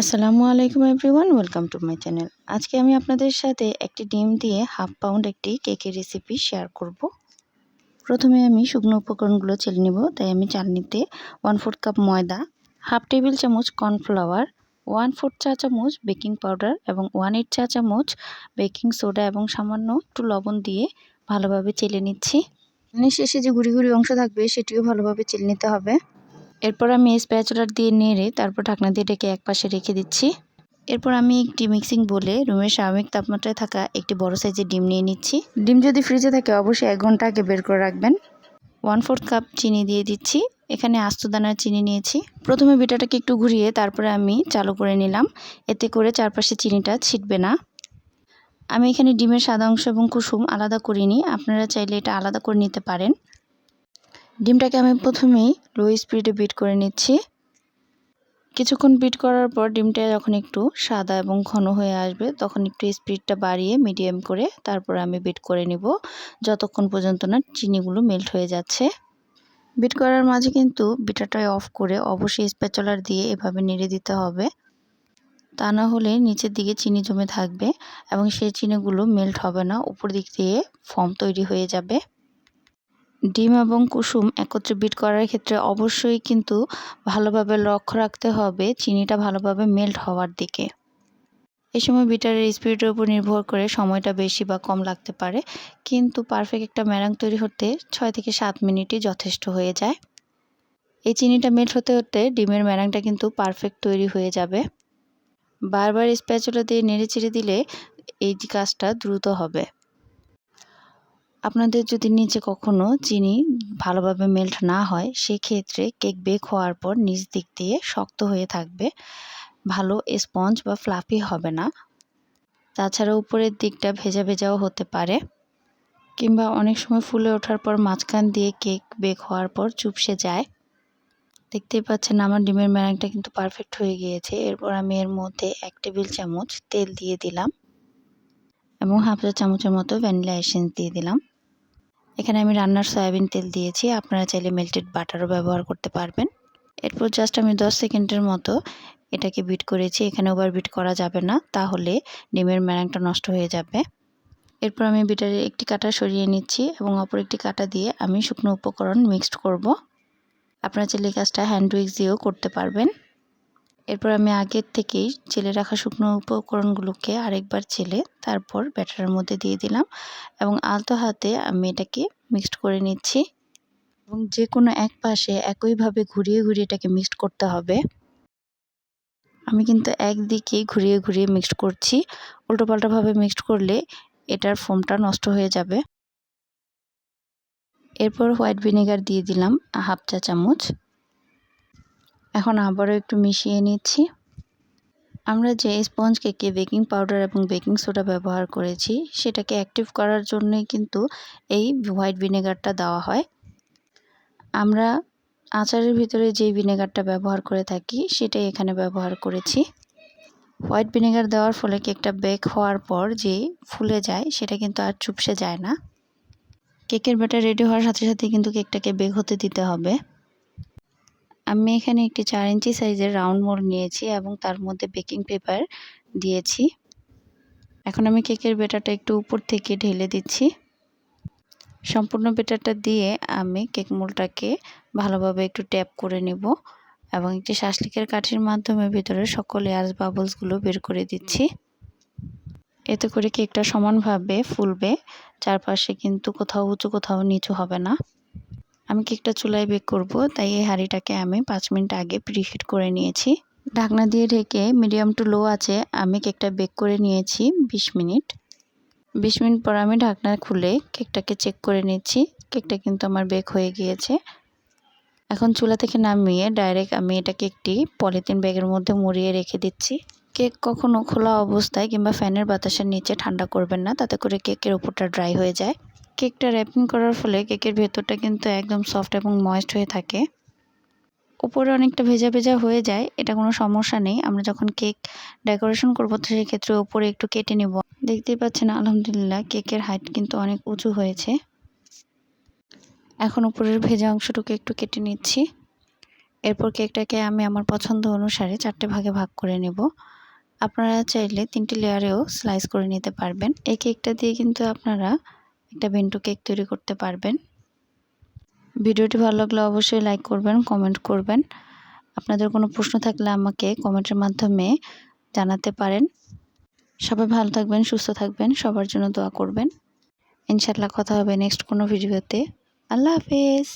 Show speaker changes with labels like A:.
A: আসসালামু আলাইকুম everyone, welcome to my channel. আজকে আমি আপনাদের সাথে একটি ডিম দিয়ে হাফ পাউন্ড একটি কেকের রেসিপি শেয়ার করব। প্রথমে আমি শুকনো উপকরণগুলো চেলে নেব, তাই আমি চালনিতে ওয়ান ফোর্থ কাপ ময়দা, হাফ টেবিল চামচ কর্নফ্লাওয়ার ওয়ান ফোর্থ চা চামচ বেকিং পাউডার এবং ওয়ান এইট চা চামচ বেকিং সোডা এবং সামান্য একটু লবণ দিয়ে ভালোভাবে চেলে নিচ্ছি। শেষে যে গুঁড়ি গুঁড়ি অংশ থাকবে, সেটিও ভালোভাবে চেলে নিতে হবে। এরপর আমি স্প্যাচুলার দিয়ে নেড়ে তারপর ঢাকনা দিয়ে ডেকে এক পাশে রেখে দিচ্ছি। এরপর আমি একটি মিক্সিং বলে রুমের স্বাভাবিক তাপমাত্রায় থাকা একটি বড় সাইজের ডিম নিয়ে নিচ্ছি। ডিম যদি ফ্রিজে থাকে অবশ্যই এক ঘণ্টা আগে বের করে রাখবেন। ওয়ান ফোর্থ কাপ চিনি দিয়ে দিচ্ছি। এখানে আস্ত দানার চিনি নিয়েছি। প্রথমে বিটাটাকে একটু ঘুরিয়ে তারপরে আমি চালু করে নিলাম। এতে করে চারপাশে চিনিটা ছিটবে না। আমি এখানে ডিমের সাদা অংশ এবং কুসুম আলাদা করিনি। আপনারা চাইলে এটা আলাদা করে নিতে পারেন। ডিমটাকে আমি প্রথমেই লো স্পিডে বিট করে নিচ্ছি। কিছুক্ষণ বিট করার পর ডিমটা যখন একটু সাদা এবং ঘন হয়ে আসবে, তখন একটু স্পিডটা বাড়িয়ে মিডিয়াম করে তারপর আমি বিট করে নিব। যতক্ষণ পর্যন্ত না চিনিগুলো মেল্ট হয়ে যাচ্ছে। বিট করার মাঝে কিন্তু বিটাটা অফ করে অবশ্যই স্প্যাচলার দিয়ে এভাবে নেড়ে দিতে হবে। তা না হলে নিচের দিকে চিনি জমে থাকবে এবং সেই চিনিগুলো মেল্ট হবে না, উপর দিক দিয়ে ফর্ম তৈরি হয়ে যাবে। ডিম এবং কুসুম একত্রে বিট করার ক্ষেত্রে অবশ্যই কিন্তু ভালোভাবে লক্ষ্য রাখতে হবে চিনিটা ভালোভাবে মেল্ট হওয়ার দিকে। এই সময় বিটারের স্পিডের উপর নির্ভর করে সময়টা বেশি বা কম লাগতে পারে, কিন্তু পারফেক্ট একটা ম্যারাং তৈরি হতে ছয় থেকে সাত মিনিটই যথেষ্ট হয়ে যায়। এই চিনিটা মেল্ট হতে হতে ডিমের ম্যারাংটা কিন্তু পারফেক্ট তৈরি হয়ে যাবে। বারবার স্প্যাচুলা দিয়ে নেড়ে চেড়ে দিলে এই কাজটা দ্রুত হবে। আপনাদের যদি নিচে কখনো চিনি ভালোভাবে মেল্ট না হয়, সেক্ষেত্রে কেক বেক হওয়ার পর নিচ দিক দিয়ে শক্ত হয়ে থাকবে। ভালো স্পঞ্জ বা ফ্লাফি হবে না। তাছাড়া উপরের দিকটা ভেজা ভেজাও হতে পারে। কিংবা অনেক সময় ফুলে ওঠার পর মাঝখান দিয়ে কেক বেক হওয়ার পর চুপসে যায়। দেখতেই পাচ্ছেন আমার ডিমের ম্যারাংটা কিন্তু পারফেক্ট হয়ে গিয়েছে। এরপর আমি এর মধ্যে এক টেবিল চামচ তেল দিয়ে দিলাম এবং হাফ চা চামচের মতো ভ্যানিলা এসেন্স দিয়ে দিলাম। এখানে আমি রান্নার সয়াবিন তেল দিয়েছি। আপনারা চাইলে মেল্টেড বাটারও ব্যবহার করতে পারবেন। এরপর জাস্ট আমি 10 সেকেন্ডের মতো এটাকে বিট করেছি। এখানে ওভার বিট করা যাবে না, তাহলে ডিমের ম্যারাংটা নষ্ট হয়ে যাবে। এরপর আমি বিটারের একটি কাটা সরিয়ে নিচ্ছি এবং অপর একটি কাটা দিয়ে আমি শুকনো উপকরণ মিক্সড করব। আপনারা চাইলে কাজটা হ্যান্ড উইক্স দিয়েও করতে পারবেন। এরপর আমি আগের থেকেই চেলে রাখা শুকনো উপকরণগুলোকে আরেকবার চেলে তারপর ব্যাটারের মধ্যে দিয়ে দিলাম এবং আলতো হাতে আমি এটাকে মিক্সড করে নিচ্ছি। এবং যে কোনো এক পাশে একইভাবে ঘুরিয়ে ঘুরিয়ে এটাকে মিক্সড করতে হবে। আমি কিন্তু একদিকে ঘুরিয়ে ঘুরিয়ে মিক্সড করছি। উল্টোপাল্টাভাবে মিক্সড করলে এটার ফোমটা নষ্ট হয়ে যাবে। এরপর হোয়াইট ভিনেগার দিয়ে দিলাম হাফ চা চামচ। এখন আবারও একটু মিশিয়ে নিচ্ছি। আমরা যে স্পঞ্জ কেকে বেকিং পাউডার এবং বেকিং সোডা ব্যবহার করেছি, সেটাকে অ্যাক্টিভ করার জন্যই কিন্তু এই হোয়াইট ভিনেগারটা দেওয়া হয়। আমরা আচারের ভিতরে যেই ভিনেগারটা ব্যবহার করে থাকি, সেটাই এখানে ব্যবহার করেছি। হোয়াইট ভিনেগার দেওয়ার ফলে কেকটা বেক হওয়ার পর যে ফুলে যায়, সেটা কিন্তু আর চুপসে যায় না। কেকের ব্যাটার রেডি হওয়ার সাথে সাথে কিন্তু কেকটাকে বেক হতে দিতে হবে। আমি এখানে একটি চার ইঞ্চি সাইজের রাউন্ড মোল্ড নিয়েছি এবং তার মধ্যে বেকিং পেপার দিয়েছি। এখন আমি কেকের বেটারটা একটু উপর থেকে ঢেলে দিচ্ছি। সম্পূর্ণ বেটারটা দিয়ে আমি কেক মোলটাকে ভালোভাবে একটু ট্যাপ করে নেব এবং একটি শাসলিকের কাঠির মাধ্যমে ভিতরে সকল এয়ার বাবলসগুলো বের করে দিচ্ছি। এতে করে কেকটা সমানভাবে ফুলবে, চারপাশে কিন্তু কোথাও উঁচু কোথাও নিচু হবে না। আমি কেকটা চুলায় বেক করব, তাই এই হাঁড়িটাকে আমি পাঁচ মিনিট আগে প্রিহিট করে নিয়েছি। ঢাকনা দিয়ে ঢেকে মিডিয়াম টু লো আছে, আমি কেকটা বেক করে নিয়েছি ২০ মিনিট। ২০ মিনিট পর আমি ঢাকনা খুলে কেকটাকে চেক করে নিচ্ছি, কেকটা কিন্তু আমার বেক হয়ে গিয়েছে। এখন চুলা থেকে নামিয়ে ডাইরেক্ট আমি এটাকে একটি পলিথিন ব্যাগের মধ্যে মুড়িয়ে রেখে দিচ্ছি। কেক কখনো খোলা অবস্থায় কিংবা ফ্যানের বাতাসের নিচে ঠান্ডা করবেন না, তাতে করে কেকের উপরটা ড্রাই হয়ে যায়। কেকটা র্যাপিং করার ফলে কেকের ভেতরটা কিন্তু একদম সফট এবং ময়েস্ট হয়ে থাকে। উপরে অনেকটা ভেজা ভেজা হয়ে যায়, এটা কোনো সমস্যা নেই। আমরা যখন কেক ডেকোরেশন করব, তো সেক্ষেত্রে উপরে একটু কেটে নেব। দেখতেই পাচ্ছেন, আলহামদুলিল্লাহ, কেকের হাইট কিন্তু অনেক উঁচু হয়েছে। এখন উপরের ভেজা অংশটুকু একটু কেটে নিচ্ছি। এরপর কেকটাকে আমি আমার পছন্দ অনুসারে চারটে ভাগে ভাগ করে নেব। আপনারা চাইলে তিনটি লেয়ারেও স্লাইস করে নিতে পারবেন। এই কেকটা দিয়ে কিন্তু আপনারা একটা বেন্টু কেক তৈরি করতে পারবেন। ভিডিওটি ভালো লাগলে অবশ্যই লাইক করবেন কমেন্ট করবেন। আপনাদের কোনো প্রশ্ন থাকলে আমাকে কমেন্টের মাধ্যমে জানাতে পারেন। সবাই ভালো থাকবেন, সুস্থ থাকবেন, সবার জন্য দোয়া করবেন। ইনশাল্লাহ কথা হবে নেক্সট কোনো ভিডিওতে আল্লাহ হাফেজ।